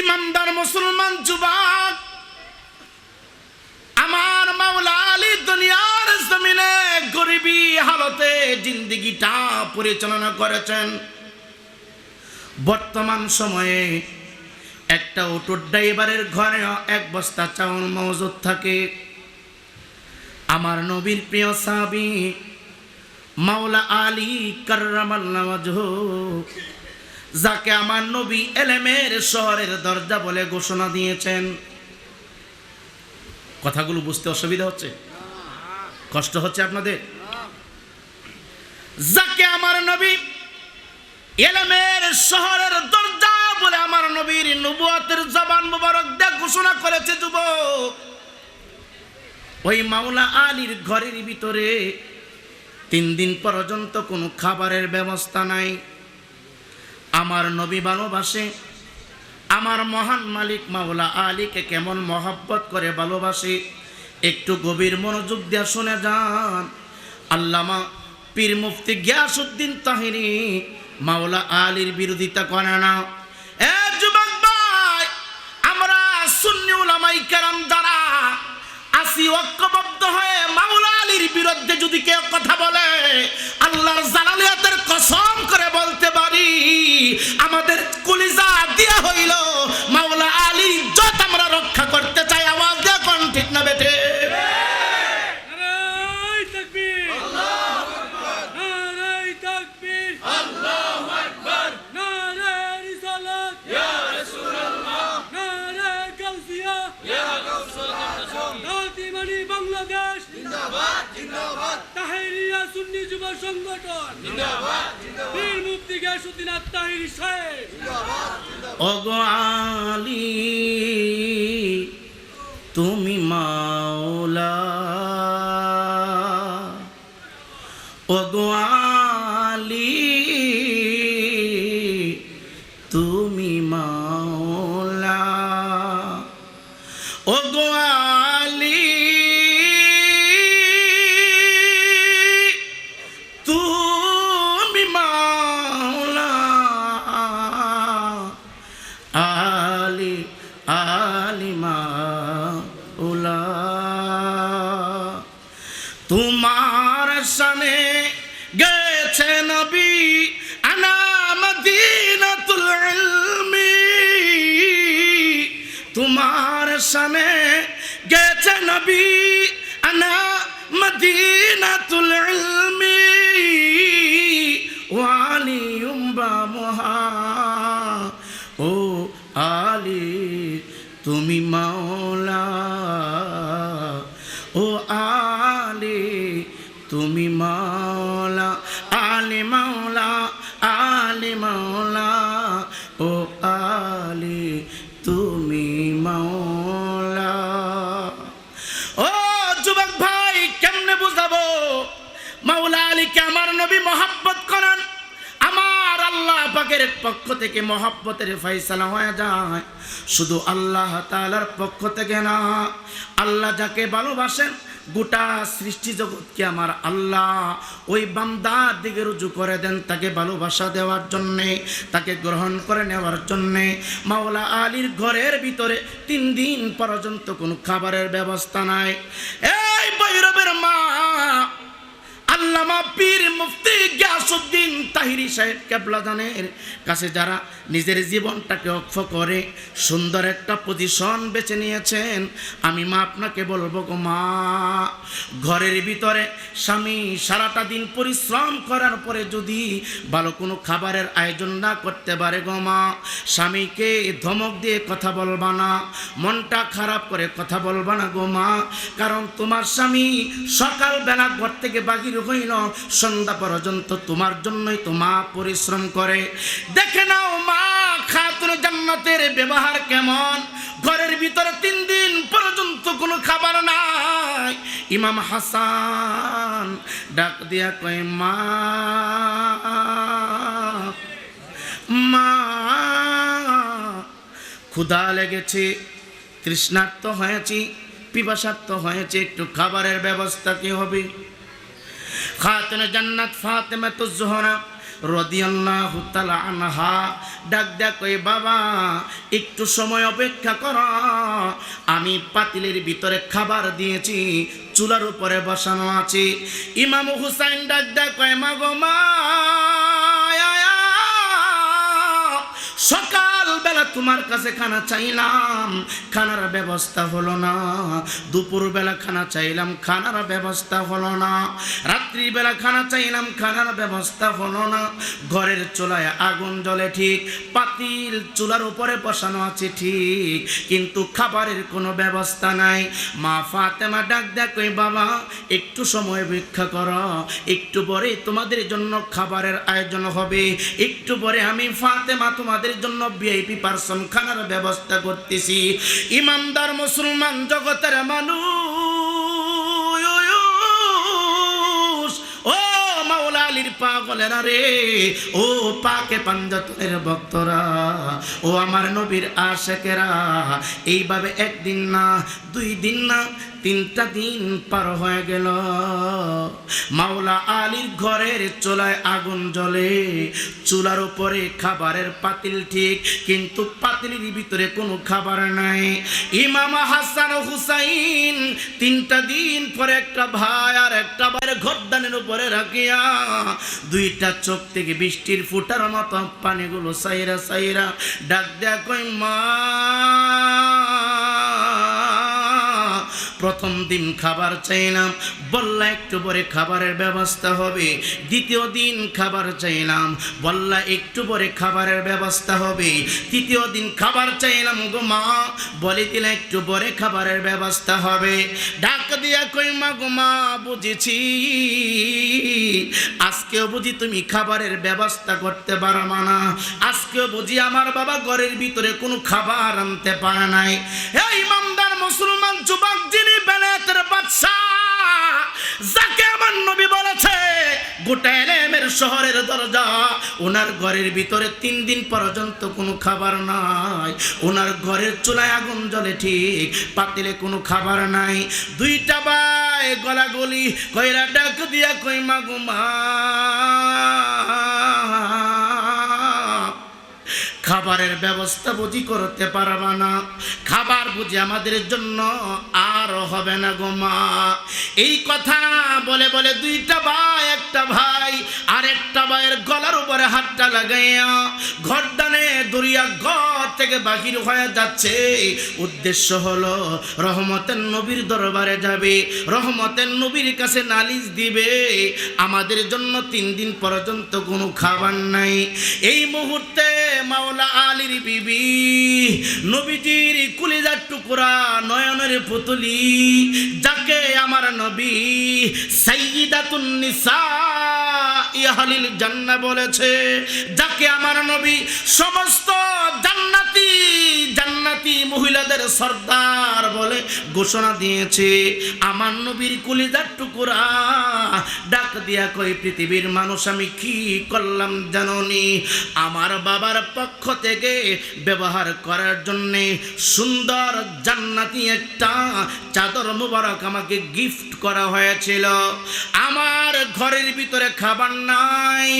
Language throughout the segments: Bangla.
ইমানদার মুসলমান যুবক, আমার মাওলা আলী দুনিয়ার জমিনে গরিবী হালতে জিন্দিগিটা পরিচালনা করেছেন। বর্তমান সময়ে একটা অটো ড্রাইভারের ঘরে এক বস্তা চাউল মজুদ থাকে। আমার নবীর প্রিয় সাবি মাওলা আলী কার্রামাল্লাহ যাকে আমার নবী এলেমের শহরের দরজা বলে ঘোষণা দিয়েছেন। কথাগুলো বুঝতে অসুবিধা হচ্ছে? কষ্ট হচ্ছে আপনাদের? যাকে আমার নবী এলেমের শহরের দরজা বলে আমার নবীর নবুয়তের জবান মুবারক দিয়ে ঘোষণা করেছে যুবক। ওই মাওলা আলীর ঘরের ভিতরে তিন দিন পর্যন্ত কোনো খাবারের ব্যবস্থা নাই। আমার নবী ভালোবাসে, আমার মহান মালিক মাওলা আলীকে কেমন মহব্বত করে ভালোবাসে, একটু গভীর মনোযোগ দিয়ে শুনে যান। আল্লামা পীর মুফতি গিয়াসুদ্দিন তাহিরি মাওলা আলীর বিরোধিতা করে না। এ যুবক ভাই, আমরা সুন্নি উলামাই কেরাম যারা আসি ঐক্যবদ্ধ হয়ে মাওলা আলীর বিরুদ্ধে যদি কেউ কথা বলে আল্লাহর জালালিয়াতের কসম করে বলতে পারি আমাদের কলিজা দিয়া হইল মাওলা আলীর সংগঠন। বীর সাহেব। আলী মদিনাতুল ইলমি ওয়ালি উম্বা মহা। ও আলী, তুমি মাওলা। ও আলী, তুমি মাওলা। আলী মাওলা আলী মাওলা। ও আলী তুমি মহাব্বত করেন। আমার আল্লাহ পাকের পক্ষ থেকে মহাব্বতের ফয়সালা হয়ে যায়। শুধু আল্লাহ তাআলার পক্ষ থেকে না, আল্লাহ যাকে ভালোবাসেন, গোটা সৃষ্টি জগৎকে আমার আল্লাহ ওই বান্দার দিকে রুজু করে দেন তাকে ভালোবাসা দেওয়ার জন্যে, তাকে গ্রহণ করে নেওয়ার জন্যে। মাওলা আলীর ঘরের ভিতরে তিন দিন পর্যন্ত কোনো খাবারের ব্যবস্থা নাই। এই বৈরবের মা আল্লামা পীর মুফতি গিয়াসউদ্দিন তাহিরি সাহেব কেবলাদানের কাছে যারা নিজের জীবনটাকে অক্ষ করে সুন্দর একটা পজিশন বেছে নিয়েছেন, আমি মা আপনাকে বলব গো মা, ঘরের ভিতরে স্বামী সারাটা দিন পরিশ্রম করার পরে যদি ভালো কোনো খাবারের আয়োজন না করতে পারে গো মা, স্বামীকে ধমক দিয়ে কথা বলবা না, মনটা খারাপ করে কথা বলবা না গো মা, কারণ তোমার স্বামী সকালবেলা ঘর থেকে বাহির হইল সন্ধ্যা পর্যন্ত তোমার জন্যই তো মা পরিশ্রম করে। দেখে নাও মা, খাতুন জান্নাতের ব্যবহার কেমন? ঘরের ভিতরে তিন দিন পর্যন্ত কোনো খাবার নাই। ইমাম হাসান ডাক দিয়া কয়, মা মা, ক্ষুধা লেগেছে, তৃষ্ণার্ত হয়েছি পিপাসার্থ হয়েছে, একটু খাবারের ব্যবস্থা কি হবে? খাতুন জান্নাত ফাতেমা তো জোহরা রদিয়াল্লাহু তাআলা আনহা। ডাক কই বাবা, একটু সময় অপেক্ষা কর। আমি পাতিলের ভিতরে খাবার দিয়েছি, চুলার উপরে বসানো আছে। ইমাম হুসাইন ডাক ডাক কয়, মা গো, মা সকাল বেলা তোমার কাছে খানা চাইলাম, খানার ব্যবস্থা হলো না। দুপুর বেলা খানা চাইলাম, খানার ব্যবস্থা হলো না। রাত্রি বেলা খানা চাইলাম, খানার ব্যবস্থা হলো না। ঘরের চুলায় আগুন জ্বলে ঠিক, পাতিল চুলার উপরে বসানো আছে ঠিক, কিন্তু খাবারের কোনো ব্যবস্থা নাই। মা ফাতেমা ডাক কই বাবা, একটু সময় ভিক্ষা করো। একটু পরে তোমাদের জন্য খাবারের আয়োজন হবে। একটু পরে আমি ফাতেমা তোমাদের জন্য ভিআইপি পার্সন খানার ব্যবস্থা করতেছি। ইমানদার মুসলমান জগতের মানুষ পাগলেরা রে? ও পাকে পাঞ্জাতনের ভক্তরা, ও আমার নবীর আশেকেরা, এইভাবে একদিন না, দুই দিন না, তিনটা দিন পার হয়ে গেল। মাওলা আলীর ঘরের চুলায় আগুন জ্বলে, চুলার উপরে খাবারের পাতিল ঠিক, কিন্তু পাতিলের ভিতরে কোনো খাবার নাই। ইমাম হাসান হুসাইন তিনটা দিন পরে একটা ভাই আর একটা ভাইয়ের ঘরদানের উপরে রাখিয়া দুইটা চোখ থেকে বৃষ্টির ফুটার মতো পানিগুলো সাইরা সাইরা ডাক কই মা! প্রথম দিন খাবার চাইলাম, বললা একটু পরে খাবারের ব্যবস্থা হবে। দ্বিতীয় দিন খাবার চাইলাম, বললা একটু পরে খাবারের ব্যবস্থা হবে। তৃতীয় দিন খাবার চাইলাম গো মা, বলে দিলে একটু পরে খাবারের ব্যবস্থা হবে। ডাক দিয়া কই মা গো মা, বুঝেছি। আজকেও বুঝি তুমি খাবারের ব্যবস্থা করতে পারবা না। আজকেও বুঝি আমার বাবা ঘরের ভিতরে কোনো খাবার আনতে পারে নাই। এই ইমানদার মুসলমান যুবক যিনি বেলায়েতের বাদশাহ। যাকে আমার নবী বলেছে, গোটা শহরের দরজা, ওনার ঘরের ভিতরে তিন দিন পর্যন্ত কোনো খাবার নাই। ওনার ঘরের চুলায় আগুন জ্বলে ঠিক, পাতিলে কোনো খাবার নাই। দুইটা বাই গলাগলি, কইরা ডাক দিয়া কই মাগুমা খাবারের ব্যবস্থা বুঝি করতে পারবা না। খাবার বুঝি আমাদের জন্য আর হবে না গো মা। এই কথা বলে বলে দুইটা ভাই, একটা ভাই আর একটা ভাইয়ের গলার উপরে হাতটা লাগাইয়া ঘর ঘরদানে দরিয়া ঘর থেকে বাহির হয়ে যাচ্ছে। উদ্দেশ্য হলো, রহমতের নবীর দরবারে যাবে, রহমতের নবীর কাছে নালিশ দিবে। আমাদের জন্য তিন দিন পর্যন্ত কোনো খাবার নাই। এই মুহূর্তে মাওলা আলীর বিবি, নবীজির কুলিজার টুকরা নয়নের পুতুলি, যাকে আমার নবী সাইয়িদাতুন নিসা ইহালিল জান্নাহ বলেছে, যাকে আমার নবী সমস্ত জান্নাতি জান্নাতি মহিলাদের সর্দার বলে ঘোষণা দিয়েছে। আমার নবীর কুলিজার টুকুরা। ডাক দিয়া কই পৃথিবীর মানুষ আমি কি করলাম জাননি? আমার বাবার পক্ষ থেকে ব্যবহার করার জন্যে সুন্দর জান্নাতি একটা চাদর মুবারক আমাকে গিফট করা হয়েছিল। আমার ঘরের ভিতরে খাবার নাই।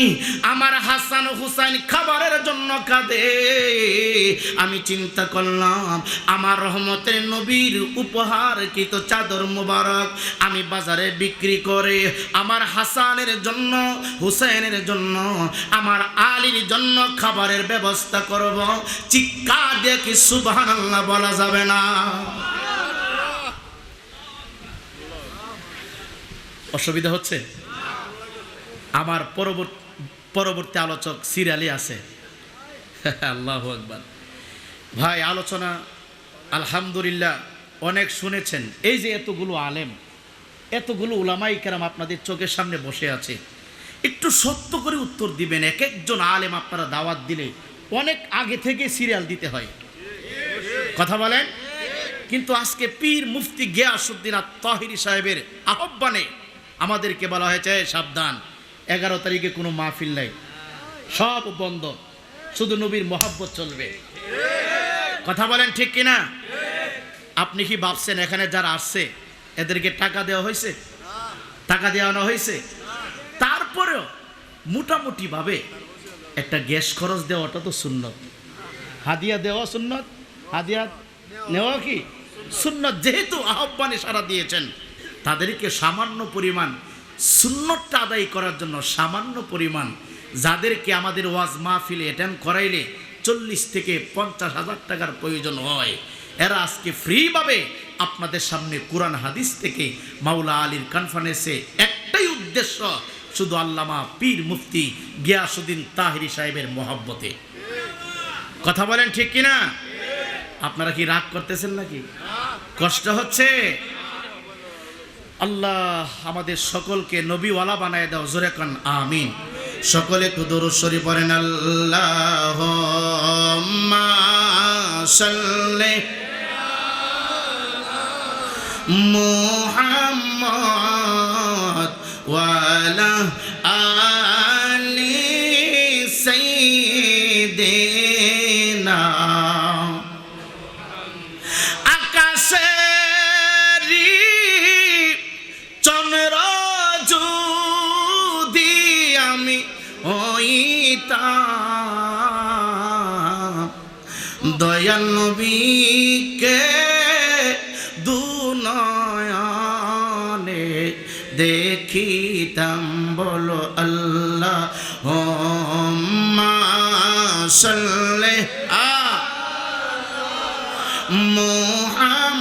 আমার হাসান হুসাইন খাবারের জন্য কাঁদে। আমি চিন্তা করলাম, আমার রহমতের নবীর উপহার কৃত চাদর মুবারক আমি বাজারে বিক্রি করে আমার হাসানের জন্য, হুসাইনের জন্য, আমার আলীর জন্য খাবারের ব্যবস্থা করব। চিৎকার দিয়ে কি সুবহান বলা যাবে না? অসুবিধা হচ্ছে? আমার পরবর্তী পরবর্তী আলোচক সিরিয়ালি আছে। আল্লাহ আকবার। ভাই, আলোচনা, আলহামদুলিল্লাহ, অনেক শুনেছেন। এই যে এতগুলো আলেম, এতগুলো উলামাই কেরাম আপনাদের চোখের সামনে বসে আছে, একটু সত্য করে উত্তর দিবেন। এক একজন আলেম আপনারা দাওয়াত দিলে অনেক আগে থেকে সিরিয়াল দিতে হয়। কথা বলেন? কিন্তু আজকে পীর মুফতি গিয়াসুদ্দিন তাহিরি সাহেবের আহ্বানে আমাদেরকে বলা হয়েছে, "এই সাবধান। এগারো তারিখে কোনো মাহফিল নাই। সব বন্ধ। শুধু নবীর মহাব্বত চলবে। কথা বলেন ঠিক কিনা? আপনি কি ভাবছেন এখানে যারা আসছে, এদেরকে টাকা দেওয়া হয়েছে? টাকা দেওয়ানো হয়েছে? তারপরেও মোটামুটিভাবে একটা গ্যাস খরচ দেওয়াটা তো সুন্নত। হাদিয়া দেওয়া সুন্নত? হাদিয়া নেওয়া কি? সুন্নত। যেহেতু আহ্বানে সারা দিয়েছেন, তাদেরকে সামান্য পরিমাণ সুন্নতটা আদায় করার জন্য সামান্য পরিমাণ যাদেরকে আমাদের ওয়াজ মাহফিলে অ্যাটেন্ড করাইলে চল্লিশ থেকে পঞ্চাশ হাজার টাকার প্রয়োজন হয়। এরা আজকে ফ্রিভাবে আপনাদের সামনে কোরআন হাদিস থেকে মাওলা আলীর কনফারেন্সে একটাই উদ্দেশ্য, শুধু আল্লামা পীর মুফতি গিয়াসুদ্দিন তাহিরি সাহেবের মহাব্বতে। কথা বলেন ঠিক কিনা? আপনারা কি রাগ করতেছেন নাকি? কষ্ট হচ্ছে? আল্লাহ আমাদের সকলকে নবীওয়ালা বানায় দাও, জোরে কান, আমিন। সকলে কুদুর শরী পড়েন আল্লাহ সাল্লে মুহাম্মদ ওয়ালা আলি সাইয়্যিদিনা দয়াল নবীকে দুনয়নে দেখিতাম বলো আল্লাহ সাল্লে আ মোহাম্মদ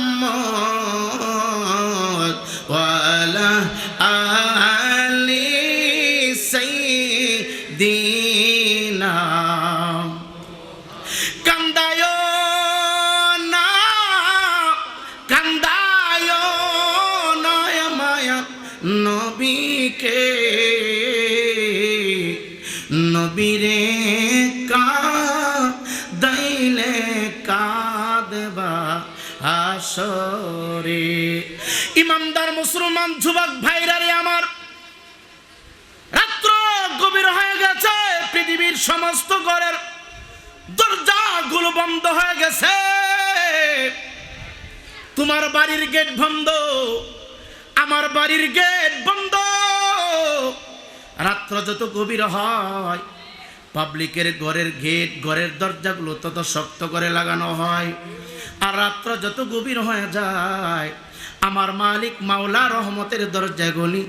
ওয়ালা আলি সাইয়্যিদিনা। কান্দায় নবীকে নবীরে কা দাইলে কাঁদবা আসরে ইমানদার মুসলমান যুবক ভাইরা রে আমার, রাত্র গভীর হয়ে গেছে, পৃথিবীর সমস্ত ঘরের দরজাগুলো বন্ধ হয়ে গেছে। তোমার বাড়ির গেট বন্ধ, আমার বাড়ির গেট বন্ধ রাত্র যত গভীর হয় পাবলিকের ঘরের গেট ঘরের দরজাগুলো তত শক্ত করে লাগানো হয়। আর রাত্র যত গভীর হয়ে যায়, আমার মালিক মাওলা রহমতের দরজাগুলি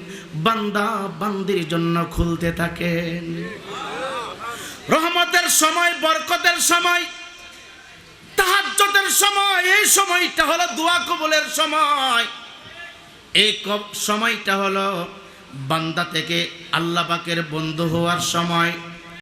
বান্দা বান্দির জন্য খুলতে থাকেন রহমতের সময়, বরকতের সময় তাহাজ্জতের সময়, এই সময়টা হলো দোয়া কবুলের সময়। এই সময়টা হলো বান্দা থেকে আল্লাহ পাকের বন্ধু হওয়ার সময়